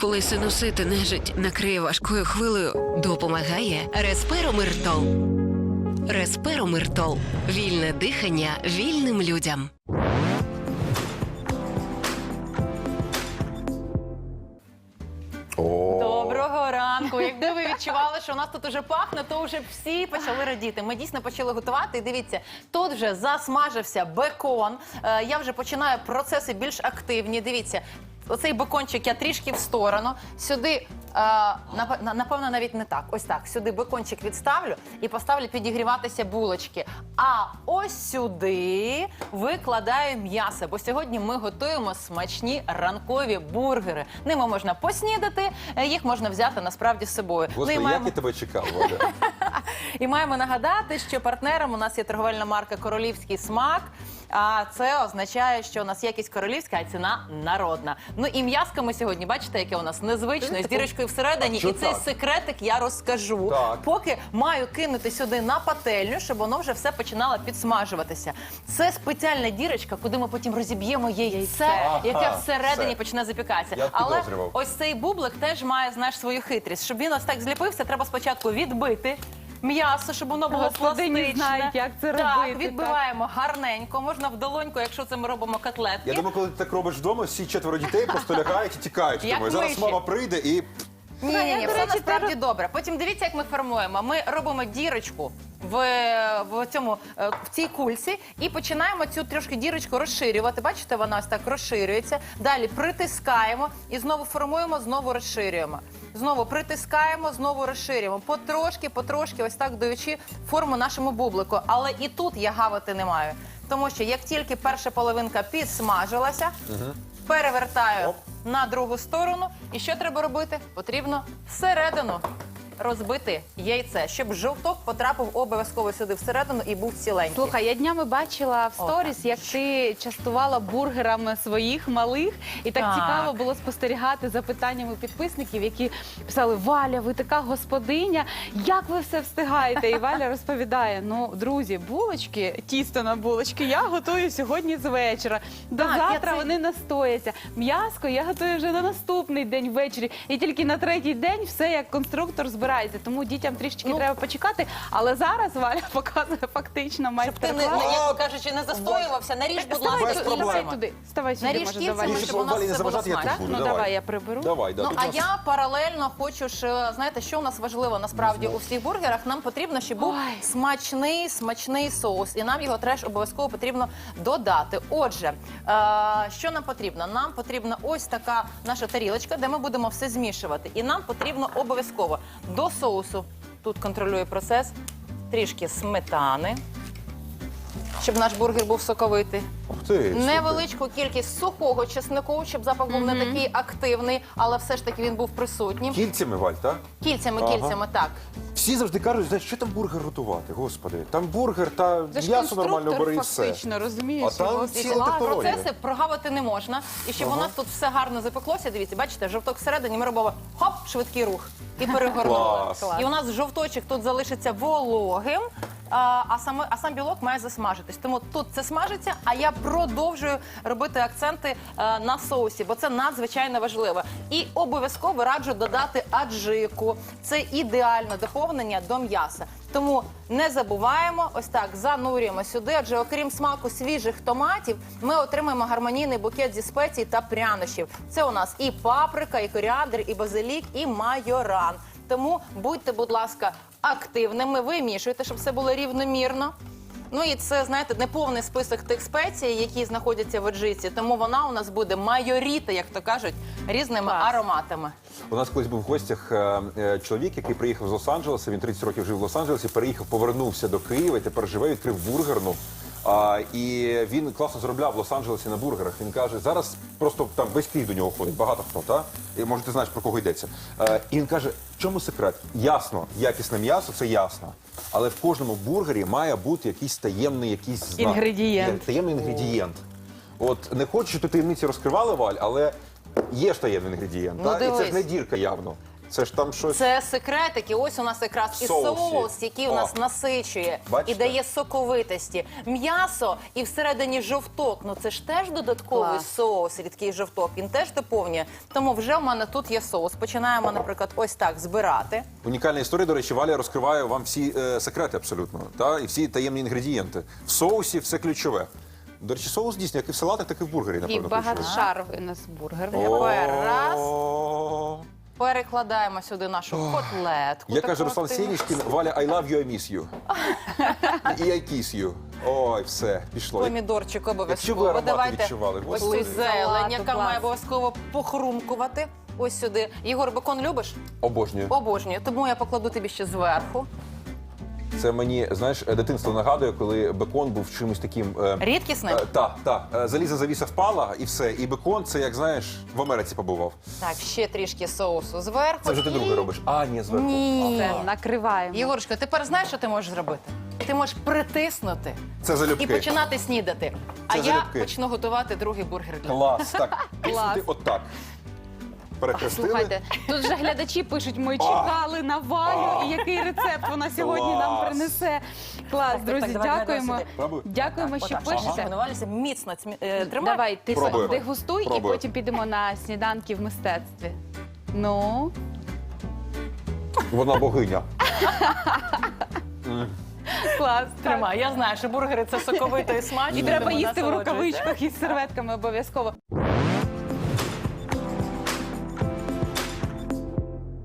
Коли синусити нежить накриє важкою хвилею, Допомагає Респиромиртол. Респиромиртол. Вільне дихання вільним людям. О, Доброго ранку. Якби ви відчували, що у нас тут уже пахне, то вже всі почали радіти. Ми дійсно почали готувати. І дивіться, тут вже засмажився бекон. Е, я вже починаю процеси більш активні. Дивіться, оцей бекончик я трішки в сторону. Сюди. е, на- Напевно, навіть не так. Ось так. Сюди бекончик відставлю і поставлю підігріватися булочки. А ось сюди викладаю м'ясо, бо сьогодні ми готуємо смачні ранкові бургери. Ними можна поснідати, е, їх можна взяти насправді з собою. Господи, і як маємо, я тебе чекав, Валя. і маємо нагадати, що партнером у нас є торговельна марка Королівський смак. А це означає, що у нас якість королівська, а ціна народна. Ну і м'яско ми сьогодні, бачите, яке у нас незвичне, з дірочкою всередині. І цей секретик я розкажу. Так. Поки маю кинути сюди на пательню, щоб воно вже все починало підсмажуватися. Це спеціальна дірочка, куди ми потім розіб'ємо яйце, яке всередині все. почне запікатися. Я Але ось цей бублик теж має знаєш свою хитрість. Щоб він ось так зліпився, треба спочатку відбити. М'ясо, щоб воно було Господині пластичне. знають, як це так, робити, відбиваємо гарненько. Можна в долоньку, якщо це ми робимо котлетки. Я думаю, коли ти так робиш вдома, всі четверо дітей просто лягають і тікають. Як Думаю, зараз миші. мама прийде і Ні, ні, ні, все насправді добре. Потім дивіться, як ми формуємо. Ми робимо дірочку в, в цьому е, в цій кульці і починаємо цю трошки дірочку розширювати. Бачите, вона ось так розширюється. Далі притискаємо і знову формуємо, знову розширюємо. Знову притискаємо, знову розширюємо. Потрошки, потрошки, ось так даючи форму нашому бублику. Але і тут я гавити не маю. Тому що як тільки перша половинка підсмажилася, перевертаю Оп. На другу сторону. І що треба робити? Потрібно всередину розбити яйце, щоб жовток потрапив обов'язково сюди всередину і був ціленький. Слухай, я днями бачила в О, сторіс, як ти частувала бургерами своїх малих, і так, Так. цікаво було спостерігати за питаннями підписників, які писали: Валя, ви така господиня, як ви все встигаєте? І Валя розповідає: ну, друзі, булочки, тісто на булочки, я готую сьогодні з вечора. До Так, завтра це- вони настояться. М'яско я готую вже на наступний день ввечері. І тільки на третій день все як конструктор збирається. Тому дітям трішечки Ну. треба почекати. Але зараз Валя показує фактично Щоб ти не, майстер-клас. не як кажучи, не застоювався, наріж, будь Ставай ласка, Без туди, проблем. ставай туди. Ставай сюди, Наріж може, кільцями, давай. Більше, щоб у нас Валі не все було заважати, я смачно. тут буду. Ну давай, я приберу. Давай, да. Ну а я паралельно хочу ж е, знаєте, що у нас важливо насправді у всіх бургерах. Нам потрібно, щоб був Ой. смачний, смачний соус, і нам його теж обов'язково потрібно додати. Отже, е, що нам потрібно? Нам потрібна ось така наша тарілочка, де ми будемо все змішувати. І нам потрібно обов'язково до соусу. Тут контролює процес. Трішки сметани, щоб наш бургер був соковитий. Ух ти. Невеличку кількість сухого чеснику, щоб запах був не такий активний, але все ж таки він був присутнім. Кільцями, Валь, так? Кільцями, Ага. кільцями, так. Всі завжди кажуть, знаєш, що там бургер готувати, господи. Там бургер та Це ж м'ясо нормально конструктор бери і все. фактично, розумієш? А там його ціла ціла технологія. Процеси прогавити не можна. І щоб у нас тут все гарно запеклося, дивіться, бачите, жовток всередині, ми робимо хоп, швидкий рух і перегорнули. Клас. І у нас жовточок тут залишиться вологим. А, а саме а сам білок має засмажитись. Тому тут це смажиться, а я продовжую робити акценти е, на соусі, бо це надзвичайно важливо. І обов'язково раджу додати аджику. Це ідеальне доповнення до м'яса. Тому не забуваємо, ось так занурюємо сюди. Адже окрім смаку свіжих томатів, ми отримаємо гармонійний букет зі спецій та прянощів. Це у нас і паприка, і коріандр, і базилік, і майоран. Тому будьте, будь ласка, активними, вимішуєте, щоб все було рівномірно. Ну і це, знаєте, не повний список тих спецій, які знаходяться в аджиці. Тому вона у нас буде майоріти, як то кажуть, різними Клас. ароматами. У нас колись був в гостях е, е, чоловік, який приїхав з Лос-Анджелеса. Він 30 років жив в Лос-Анджелесі, переїхав, повернувся до Києва і тепер живе, відкрив бургерну. А, і він класно заробляв в Лос-Анджелесі на бургерах. Він каже, зараз просто там весь Київ до нього ходить, багато хто, та? І може ти знаєш про кого йдеться. Е, і він каже, в чому секрет? Ясно, якісне м'ясо, це ясно. Але в кожному бургері має бути якийсь таємний якийсь знак. Інгредієнт. Таємний інгредієнт. От не хочу, щоб ти таємниці розкривали, Валь, але є ж таємний інгредієнт. Ну, та? І це ж не дірка явно. Це ж там щось. Це секретики. Ось у нас якраз і Соусі. соус, який у нас О. насичує Бачите? і дає соковитості. М'ясо і всередині жовток. Ну це ж теж додатковий Клас. соус, рідкий жовток. Він теж доповнює. Тому вже в мене тут є соус. Починаємо, наприклад, ось так збирати. Унікальна історія, до речі, Валя розкриває вам всі е, секрети абсолютно. Та? І всі таємні інгредієнти. В соусі все ключове. До речі, соус дійсно, як і в салатах, так і в бургері, І напевно, ключовий. багатошаровий у нас бургер. Тепер раз. О, Перекладаємо сюди нашу котлетку. Я таку каже Руслан активну. Сєнічкін, Валя, I love you, I miss you. І I kiss you. Ой, все, пішло. Помідорчик Якщо ви обов'язково. аромати Давайте відчували, ось господи. цю зелень, яка клас. має обов'язково похрумкувати. Ось сюди. Ігор, бекон любиш? Обожнюю. Обожнюю. Тому я покладу тобі ще зверху. Це мені, знаєш, дитинство нагадує, коли бекон був чимось таким. Е, Рідкісним? Так, так. Е, Заліза завіса впала і все. І бекон, це як знаєш, в Америці побував. Так, ще трішки соусу зверху. Це вже ти і- друге робиш. А, ні, зверху. Ні. Все, накриваємо. Єгорочка, тепер знаєш, що ти можеш зробити? Ти можеш притиснути Це залюбки. і починати снідати. А Це я залюбки. почну готувати другий бургер для. Клас, так. Клас. Ти отак. Перехрестили. Слухайте, тут вже глядачі пишуть, ми чекали на Валю і який рецепт вона сьогодні нам Клас. принесе. Клас, Так, друзі, так, давай, давай, дякуємо. давай. Пробуй. Дякуємо, що пишете. міцно цмі- е, тримай. Давай, ти Пробую. дегустуй і Пробую. потім підемо на сніданки в мистецтві. Ну, Вона богиня. клас. Тримай. Я знаю, що бургери це соковито і смачно. І треба тому їсти в насолоджуйся. рукавичках із серветками обов'язково.